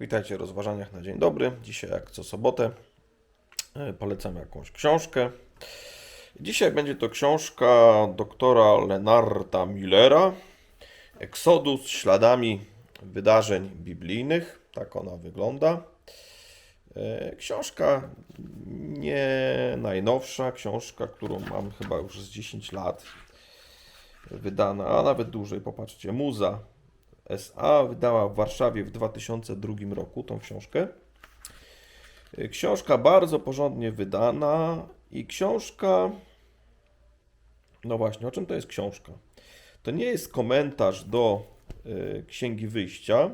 Witajcie w rozważaniach na dzień dobry. Dzisiaj, jak co sobotę, e, polecam jakąś książkę. Dzisiaj będzie to książka doktora Lenarta Millera Exodus śladami wydarzeń biblijnych. Tak ona wygląda. E, Książka nie najnowsza, książka, którą mam chyba już z 10 lat. Wydana, a nawet dłużej, popatrzcie, Muza SA wydała w Warszawie w 2002 roku tą książkę. Y, Książka bardzo porządnie wydana i książka. No właśnie, o czym to jest książka? To nie jest komentarz do y, Księgi Wyjścia.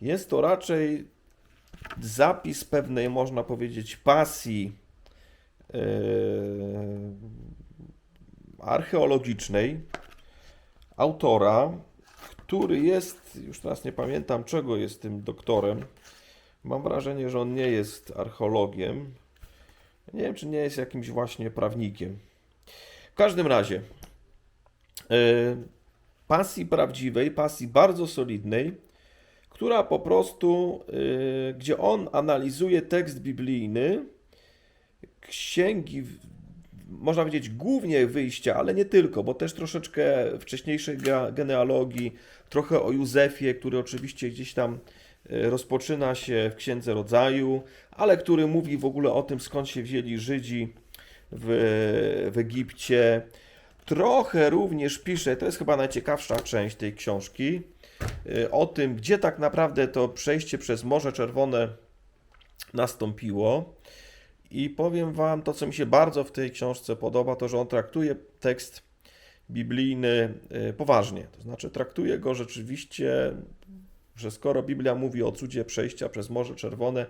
Jest to raczej zapis pewnej, można powiedzieć, pasji y, archeologicznej autora, który jest, już teraz nie pamiętam czego jest tym doktorem. Mam wrażenie, że on nie jest archeologiem. Nie wiem, czy nie jest jakimś właśnie prawnikiem. W każdym razie, yy, pasji prawdziwej, pasji bardzo solidnej, która po prostu, yy, gdzie on analizuje tekst biblijny, księgi, można powiedzieć, głównie wyjścia, ale nie tylko, bo też troszeczkę wcześniejszej ge- genealogii, trochę o Józefie, który oczywiście gdzieś tam e, rozpoczyna się w Księdze Rodzaju, ale który mówi w ogóle o tym, skąd się wzięli Żydzi w, w Egipcie. Trochę również pisze, to jest chyba najciekawsza część tej książki, e, o tym, gdzie tak naprawdę to przejście przez Morze Czerwone nastąpiło. I powiem Wam to, co mi się bardzo w tej książce podoba, to że on traktuje tekst biblijny y, poważnie. To znaczy, traktuje go rzeczywiście, że skoro Biblia mówi o cudzie przejścia przez Morze Czerwone,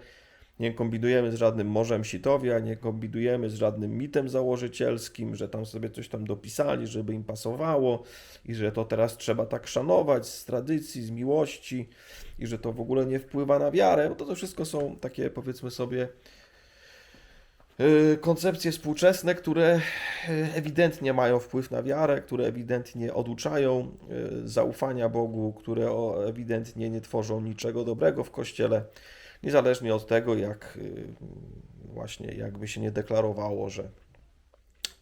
nie kombinujemy z żadnym morzem Sitowia, nie kombinujemy z żadnym mitem założycielskim, że tam sobie coś tam dopisali, żeby im pasowało i że to teraz trzeba tak szanować z tradycji, z miłości i że to w ogóle nie wpływa na wiarę. Bo to, to wszystko są takie, powiedzmy sobie, koncepcje współczesne, które y, ewidentnie mają wpływ na wiarę, które ewidentnie oduczają y, zaufania Bogu, które ewidentnie nie tworzą niczego dobrego w Kościele, niezależnie od tego, jak właśnie jakby się nie deklarowało, że,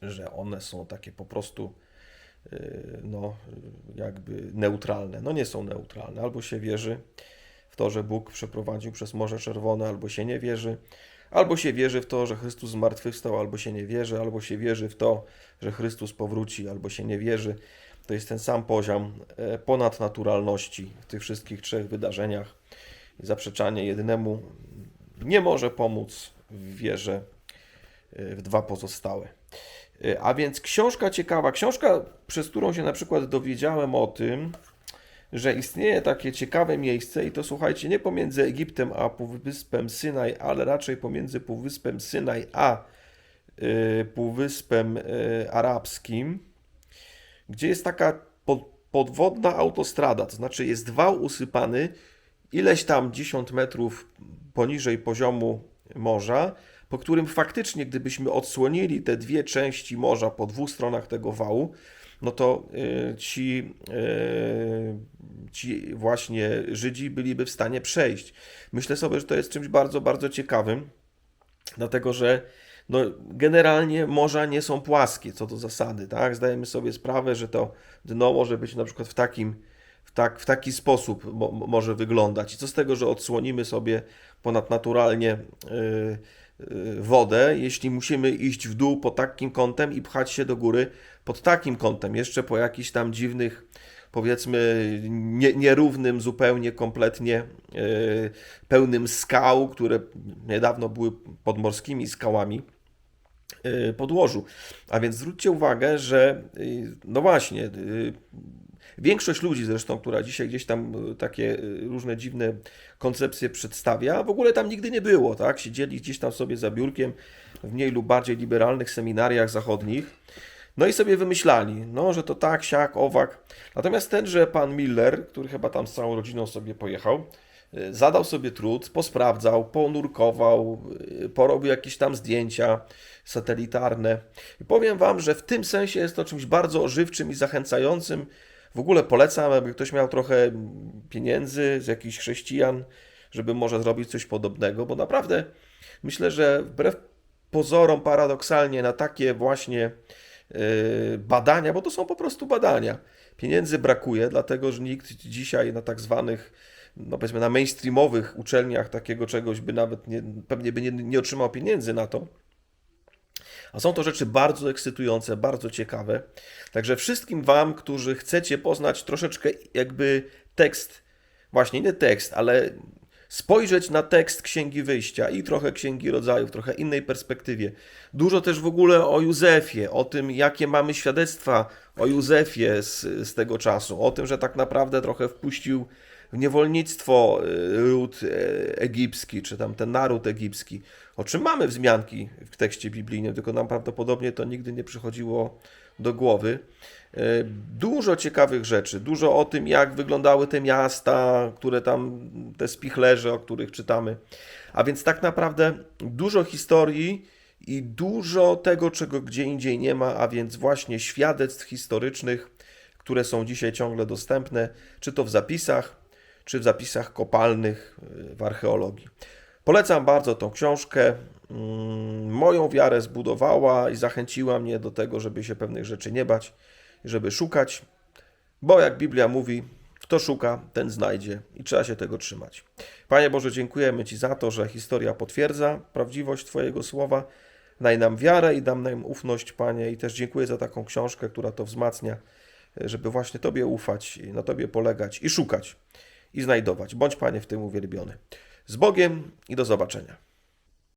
że one są takie po prostu no, jakby neutralne. No nie są neutralne. Albo się wierzy w to, że Bóg przeprowadził przez Morze Czerwone, albo się nie wierzy. Albo się wierzy w to, że Chrystus zmartwychwstał, albo się nie wierzy, albo się wierzy w to, że Chrystus powróci, albo się nie wierzy. To jest ten sam poziom e, ponadnaturalności w tych wszystkich trzech wydarzeniach. Zaprzeczanie jednemu nie może pomóc w wierze e, w dwa pozostałe. E, A więc książka ciekawa, książka, przez którą się na przykład dowiedziałem o tym, że istnieje takie ciekawe miejsce i to słuchajcie, nie pomiędzy Egiptem a Półwyspem Synaj, ale raczej pomiędzy Półwyspem Synaj a y, Półwyspem y, Arabskim, gdzie jest taka pod, podwodna autostrada, to znaczy jest wał usypany ileś tam 10 metrów poniżej poziomu morza, po którym faktycznie, gdybyśmy odsłonili te dwie części morza po dwóch stronach tego wału, no to y, ci, y, ci właśnie Żydzi byliby w stanie przejść. Myślę sobie, że to jest czymś bardzo, bardzo ciekawym, dlatego że no, generalnie morza nie są płaskie co do zasady, tak? Zdajemy sobie sprawę, że to dno może być na przykład w takim, w, tak, w taki sposób mo, mo- może wyglądać. I co z tego, że odsłonimy sobie ponadnaturalnie y, y, wodę, jeśli musimy iść w dół pod takim kątem i pchać się do góry pod takim kątem, jeszcze po jakichś tam dziwnych, powiedzmy, nie, nierównym zupełnie, kompletnie y, pełnym skał, które niedawno były podmorskimi skałami y, podłożu. A więc zwróćcie uwagę, że y, no właśnie, y, większość ludzi zresztą, która dzisiaj gdzieś tam y, takie y, różne dziwne koncepcje przedstawia, w ogóle tam nigdy nie było, tak? Siedzieli gdzieś tam sobie za biurkiem w mniej lub bardziej liberalnych seminariach zachodnich. No i sobie wymyślali, no, że to tak, siak, owak. Natomiast tenże pan Miller, który chyba tam z całą rodziną sobie pojechał, y, zadał sobie trud, posprawdzał, ponurkował, porobił jakieś tam zdjęcia satelitarne. I powiem wam, że w tym sensie jest to czymś bardzo ożywczym i zachęcającym. W ogóle polecam, aby ktoś miał trochę pieniędzy z jakichś chrześcijan, żeby może zrobić coś podobnego, bo naprawdę myślę, że wbrew pozorom paradoksalnie na takie właśnie yy, badania, bo to są po prostu badania, pieniędzy brakuje, dlatego że nikt dzisiaj na tak zwanych no powiedzmy na mainstreamowych uczelniach takiego czegoś by nawet nie, pewnie by nie, nie otrzymał pieniędzy na to. A są to rzeczy bardzo ekscytujące, bardzo ciekawe. Także wszystkim Wam, którzy chcecie poznać troszeczkę jakby tekst, właśnie nie tekst, ale spojrzeć na tekst Księgi Wyjścia i trochę Księgi Rodzajów, trochę innej perspektywie. Dużo też w ogóle o Józefie, o tym, jakie mamy świadectwa o Józefie z, z tego czasu, o tym, że tak naprawdę trochę wpuścił w niewolnictwo y, ród e, egipski, czy tam ten naród egipski, o czym mamy wzmianki w tekście biblijnym, tylko nam prawdopodobnie to nigdy nie przychodziło do głowy. E, Dużo ciekawych rzeczy, dużo o tym, jak wyglądały te miasta, które tam, te spichlerze, o których czytamy. A więc tak naprawdę dużo historii i dużo tego, czego gdzie indziej nie ma, a więc właśnie świadectw historycznych, które są dzisiaj ciągle dostępne, czy to w zapisach, czy w zapisach kopalnych y, w archeologii. Polecam bardzo tą książkę. Mm, Moją wiarę zbudowała i zachęciła mnie do tego, żeby się pewnych rzeczy nie bać, żeby szukać, bo jak Biblia mówi, kto szuka, ten znajdzie i trzeba się tego trzymać. Panie Boże, dziękujemy Ci za to, że historia potwierdza prawdziwość Twojego słowa. Daj nam wiarę i dam nam ufność, Panie, i też dziękuję za taką książkę, która to wzmacnia, żeby właśnie Tobie ufać, na Tobie polegać i szukać i znajdować. Bądź Panie w tym uwielbiony. Z Bogiem i do zobaczenia.